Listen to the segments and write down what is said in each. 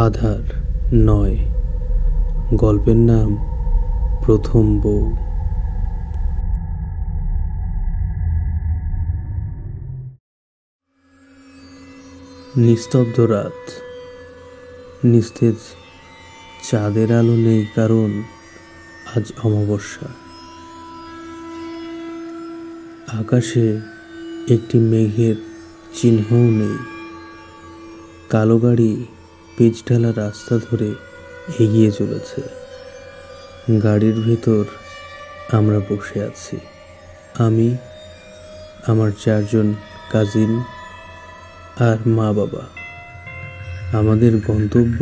আধার নয়। গল্পের নাম প্রথম বউ। নিস্তব্ধ রাত। নিস্তেজ চাঁদের আলো নেই কারণ আজ অমাবস্যা। আকাশে একটি মেঘের চিহ্নও নেই। কালো গাড়ি পিচ ঢালা রাস্তা ধরে এগিয়ে চলেছে। গাড়ির ভেতর আমরা বসে আছি। আমি, আমার চারজন কাজিন আর মা বাবা। আমাদের গন্তব্য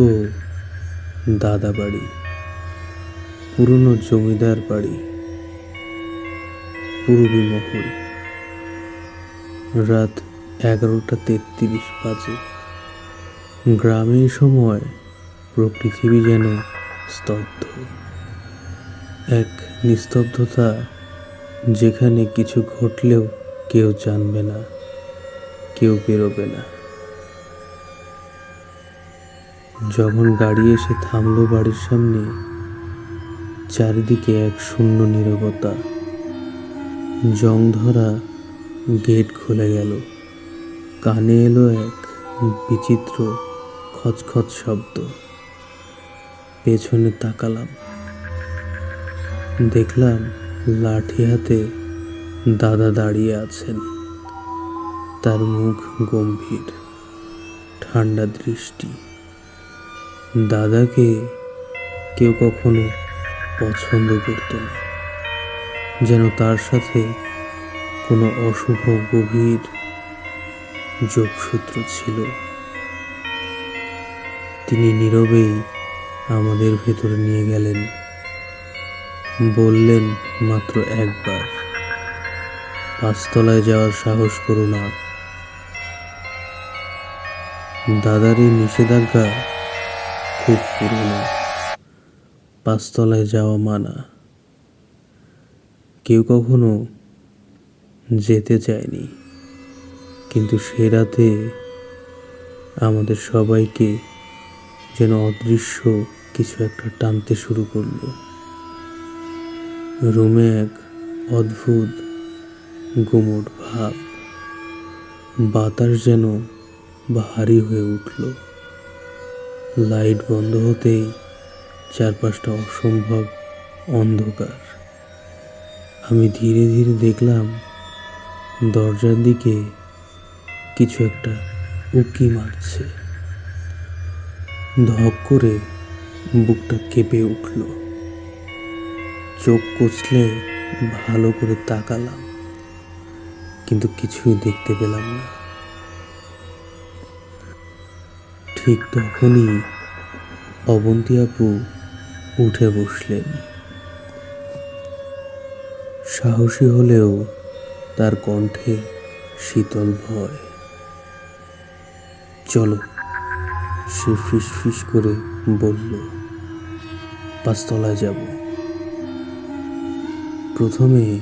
দাদা বাড়ি, পুরনো জমিদার বাড়ি, পূর্বী মহল। রাত এগারোটা তেত্রিশ বাজে। গ্রামে এই সময় পুরো পৃথিবী যেন স্তব্ধ। এক নিস্তব্ধতা যেখানে কিছু ঘটলেও কেউ জানবে না, কেউ বেরোবে না। যখন গাড়ি এসে থামলো বাড়ির সামনে, চারিদিকে এক শূন্য নিরবতা। জং ধরা গেট খুলে গেল। কানে এলো এক বিচিত্র খচখচ শব্দ। পেছনে তাকালাম। দেখলাম লাঠি হাতে দাদা দাঁড়িয়ে আছেন। তার মুখ গম্ভীর, ঠান্ডা দৃষ্টি। দাদাকে কেউ কখনো পছন্দ করত না, যেন তার সাথে কোনো অশুভ গভীর যোগসূত্র ছিল। তিনি নীরবেই আমাদের ভেতরে নিয়ে গেলেন। বললেন, মাত্র একবার। পাঁচতলায় যাওয়ার সাহস করো না। দাদার এই নিষেধাজ্ঞা খুব পুরনো। পাঁচতলায় যাওয়া মানা। কেউ কখনো যেতে চায়নি। কিন্তু সে রাতে আমাদের সবাইকে যেন অদৃশ্য কিছু একটা টানতে শুরু করল। রুমে এক অদ্ভুত গুমট ভাব। বাতাস যেন ভারী হয়ে উঠল। লাইট বন্ধ হতেই চারপাশটা অসম্ভব অন্ধকার। আমি ধীরে ধীরে দেখলাম দরজার দিকে কিছু একটা উকি মারছে। ধক করে বুকটা কেঁপে উঠল। চোখ কচলে ভালো করে তাকালাম, কিন্তু কিছুই দেখতে পেলাম না। ঠিক তখনই অবন্তী আপু উঠে বসলেন। সাহসী হলেও তার কণ্ঠে শীতল ভয়। চলো। সে ফিস ফিস করে বলল, পাঁচতলায় যাব। প্রথমে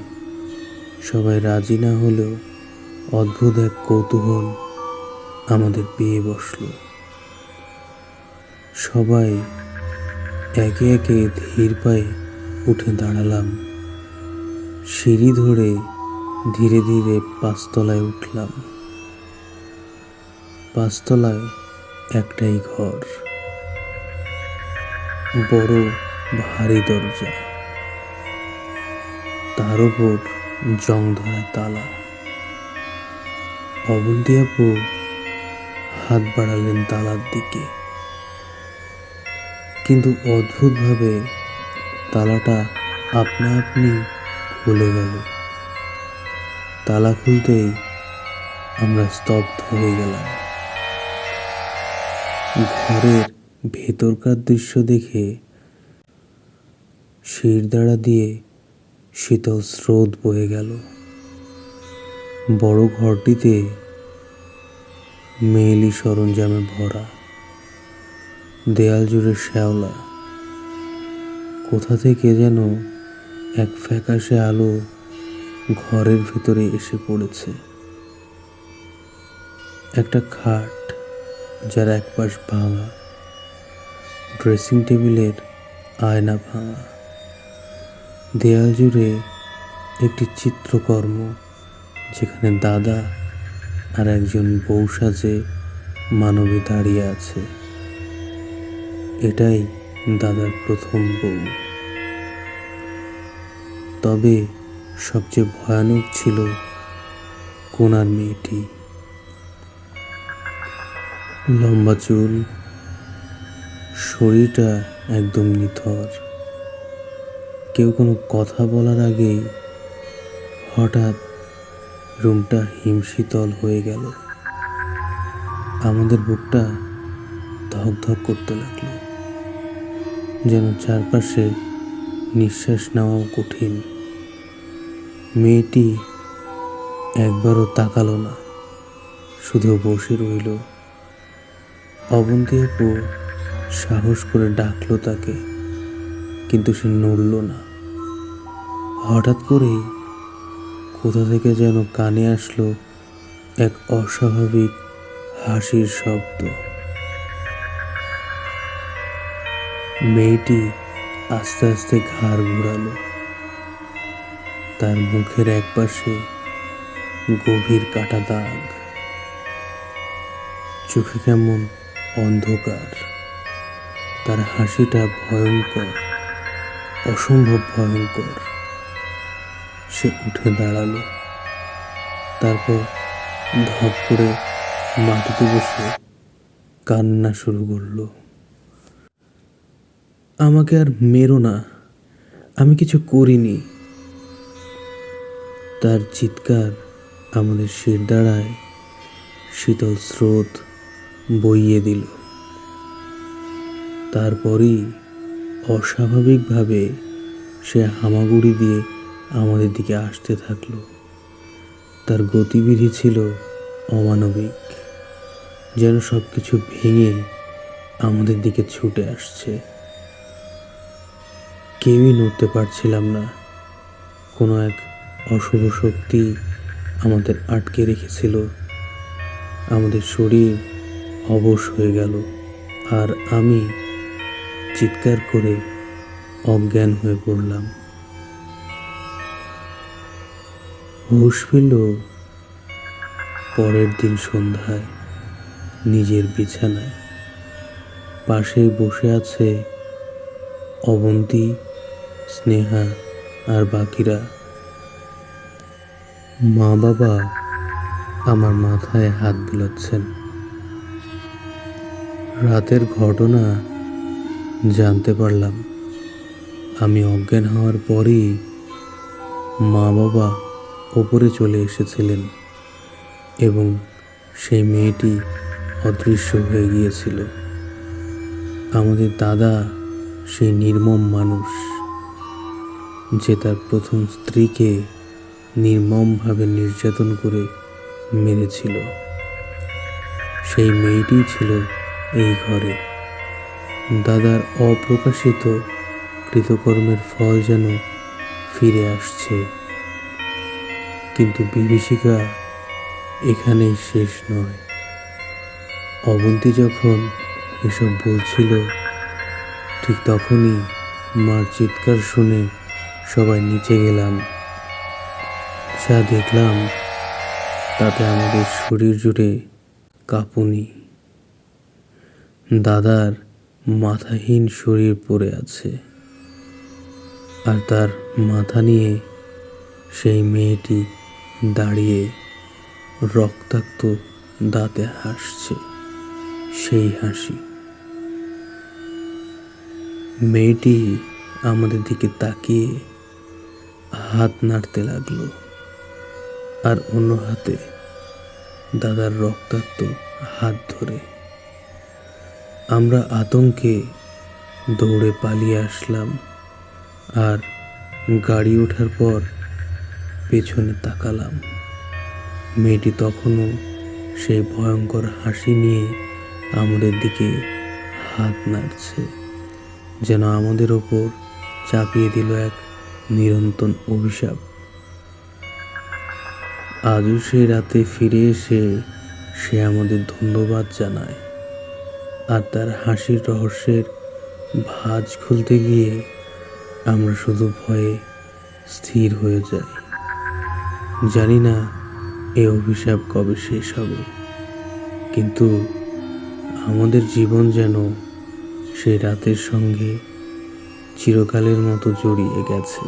সবাই রাজি না হলেও অদ্ভুত এক কৌতূহল আমাদের পেয়ে বসল। সবাই একে একে ধীর পায়ে উঠে দাঁড়ালাম। সিঁড়ি ধরে ধীরে ধীরে পাঁচতলায় উঠলাম। পাঁচতলায় একটাই ঘর। বড়, ভারী দরজা। তার উপর জং ধরা তালা। অবন্তী আপু হাত বাড়ালেন তালার দিকে। কিন্তু অদ্ভুতভাবে তালাটা আপনা আপনি খুলে গেল। তালা খুলতেই আমরা স্তব্ধ হয়ে গেলাম। ঘরের ভেতরকার দৃশ্য দেখে শিরদাঁড়া দিয়ে শীতল স্রোত বয়ে গেল। বড় ঘরটিতে মেয়েলি সরঞ্জামে ভরা, দেয়াল জুড়ে শ্যাওলা। কোথা থেকে যেন এক ফ্যাকাশে আলো ঘরের ভিতরে এসে পড়েছে। একটা খাট যার এক পাশ ভাঙা ড্রেসিং টেবিলের আয়না ভাঙা। দেয়াল জুড়ে একটি চিত্রকর্ম, যেখানে দাদা আর একজন বউ সাজে মানবে দাঁড়িয়ে আছে। এটাই দাদার প্রথম বউ। তবে সবচেয়ে ভয়ানক ছিল কোনার মেয়েটি। লম্বা চুল। শরীরটা একদম নিথর। কেউ কোনো কথা বলার আগেই হঠাৎ রুমটা হিমশীতল হয়ে গেল। আমাদের বুকটা ধক ধক করতে লাগল। যেন চারপাশে নিঃশ্বাস নেওয়াও কঠিন। মেয়েটি একবারও তাকালো না, শুধু বসে রইল। অবন্তী আপু সাহস করে ডাকলো তাকে, কিন্তু সে নড়ল না। হঠাৎ করেই কোথা থেকে যেন কানে আসলো এক অস্বাভাবিক হাসির শব্দ। মেয়েটি আস্তে আস্তে ঘাড় ঘোরালো। তার মুখের একপাশে গভীর কাটা দাগ। চোখে কেমন অন্ধকার। তার হাসিটা ভয়ঙ্কর, অসম্ভব ভয়ঙ্কর। সে উঠে দাঁড়াল। তারপর ধপ করে মাটিতে বসে কান্না শুরু করল। আমাকে আর মেরো না, আমি কিছু করিনি। তার চিৎকার আমাদের শির দাঁড়ায় শীতল স্রোত বইয়ে দিল। তারপরই অস্বাভাবিকভাবে সে হামাগুড়ি দিয়ে আমাদের দিকে আসতে থাকল। তার গতিবিধি ছিল অমানবিক, যেন সব কিছু ভেঙে আমাদের দিকে ছুটে আসছে। কেউই নড়তে পারছিলাম না। কোনো এক অশুভ শক্তি আমাদের আটকে রেখেছিল। আমাদের শরীর অবশ হয়ে গেল। আর আমি চিৎকার করে অজ্ঞান হয়ে পড়লাম। হুশ ফিরল পরের দিন সন্ধ্যায় নিজের বিছানায়। পাশে বসে আছে অবন্তী, স্নেহা আর বাকিরা। মা বাবা আমার মাথায় হাত বুলাচ্ছেন। রাতের ঘটনা জানতে পারলাম। আমি অজ্ঞান হওয়ার পরই মা বাবা ওপরে চলে এসেছিলেন এবং সেই মেয়েটি অদৃশ্য হয়ে গিয়েছিল। আমাদের দাদা সেই নির্মম মানুষ, যে তার প্রথম স্ত্রীকে নির্মমভাবে নির্যাতন করে মেরেছিল। সেই মেয়েটি ছিল এই ঘরে। দাদার অপ্রকাশিত কৃতকর্মের ফল যেন ফিরে আসছে। কিন্তু বিভীষিকা এখানেই শেষ নয়। অবন্তী যখন এসব বলছিল, ঠিক তখনই মার চিৎকার শুনে সবাই নিচে গেলাম। যা দেখলাম, তাতে আমাদের শরীর জুড়ে কাঁপুনি। দাদার মাথাহীন শরীর পড়ে আছে আর তার মাথা নিয়ে সেই মেয়েটি দাঁড়িয়ে রক্তাক্ত দাঁতে হাসছে, সেই হাসি। মেয়েটি আমাদের দিকে তাকিয়ে হাত নাড়তে লাগল আর অন্য হাতে দাদার রক্তাক্ত হাত ধরে আমরা আতঙ্কে দৌড়ে পালিয়ে আসলাম আর গাড়ি ওঠার পর পেছনে তাকালাম। মেয়েটি তখনও সেই ভয়ঙ্কর হাসি নিয়ে আমাদের দিকে হাত নাড়ছে, যেন আমাদের ওপর চাপিয়ে দিল এক নিরন্তন অভিশাপ। আজও সেই রাতে ফিরে এসে সে আমাদের ধন্যবাদ জানায়। আর তার হাসির রহস্যের ভাঁজ খুলতে গিয়ে আমরা শুধু ভয়ে স্থির হয়ে যাই। জানি না এ অভিশাপ কবে শেষ হবে, কিন্তু আমাদের জীবন যেন সেই রাতের সঙ্গে চিরকালের মতো জড়িয়ে গেছে।